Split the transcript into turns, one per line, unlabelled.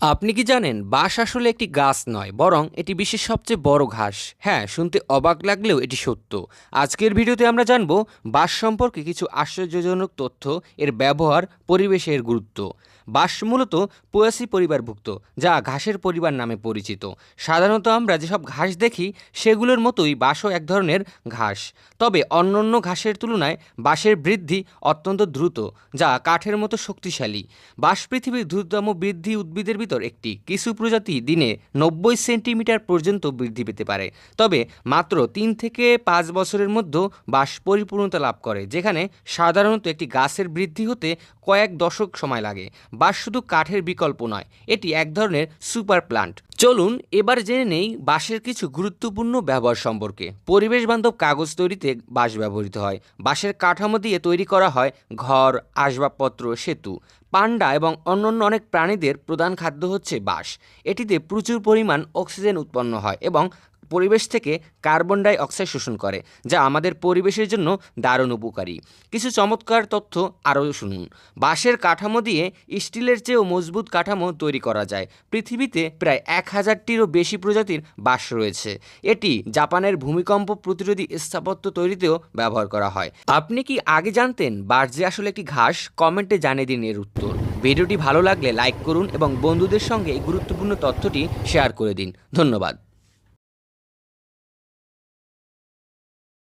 আপনি কি জানেন, বাঁশ আসলে একটি গাছ নয়, বরং এটি বিশ্বের সবচেয়ে বড় ঘাস। হ্যাঁ শুনতে অবাক লাগলেও এটি সত্য। আজকের ভিডিওতে আমরা জানব, বাঁশ সম্পর্কে কিছু আশ্চর্যজনক তথ্য, এর ব্যবহার পরিবেশের গুরুত্ব। বাঁশ মূলত পোয়াসি পরিবারভুক্ত, যা ঘাসের পরিবার নামে পরিচিত। সাধারণত আমরা যেসব ঘাস দেখি, সেগুলোর মতোই বাঁশও এক ধরনের ঘাস। তবে অন্যান্য ঘাসের তুলনায় বাঁশের বৃদ্ধি অত্যন্ত দ্রুত, যা কাঠের মতো শক্তিশালী। বাঁশ পৃথিবীর দ্রুততম বৃদ্ধি উদ্ভিদের ভিতর একটি। কিছু প্রজাতি দিনে নব্বই সেন্টিমিটার পর্যন্ত বৃদ্ধি পেতে পারে। তবে মাত্র তিন থেকে পাঁচ বছরের মধ্যে বাঁশ পরিপূর্ণতা লাভ করে, যেখানে সাধারণত একটি গাছের বৃদ্ধি হতে কয়েক দশক সময় লাগে। বাঁশ শুধু কাঠের বিকল্প নয়, এটি এক ধরনের সুপার প্লান্ট। চলুন এবার জেনে নেই বাঁশের কিছু গুরুত্বপূর্ণ ব্যবহার সম্পর্কে। পরিবেশ বান্ধব কাগজ তৈরিতে বাঁশ ব্যবহৃত হয়। বাঁশের কাঠামো দিয়ে তৈরি করা হয় ঘর, আসবাবপত্র, সেতু, পান্ডা এবং অন্যান্য অনেক প্রাণীদের প্রধান খাদ্য হচ্ছে বাঁশ। এটিতে প্রচুর পরিমাণ অক্সিজেন উৎপন্ন হয় এবং পরিবেশ থেকে কার্বন ডাই অক্সাইড শোষণ করে, যা আমাদের পরিবেশের জন্য দারুণ উপকারী। কিছু চমৎকার তথ্য আরও শুনুন। বাঁশের কাঠামো দিয়ে স্টিলের চেয়েও মজবুত কাঠামো তৈরি করা যায়। পৃথিবীতে প্রায় এক হাজারটিরও বেশি প্রজাতির বাঁশ রয়েছে। এটি জাপানের ভূমিকম্প প্রতিরোধী স্থাপত্য তৈরিতেও ব্যবহার করা হয়। আপনি কি আগে জানতেন বাঁশ যে আসলে একটি ঘাস? কমেন্টে জানিয়ে দিন এর উত্তর। ভিডিওটি ভালো লাগলে লাইক করুন এবং বন্ধুদের সঙ্গে এই গুরুত্বপূর্ণ তথ্যটি শেয়ার করে দিন। ধন্যবাদ।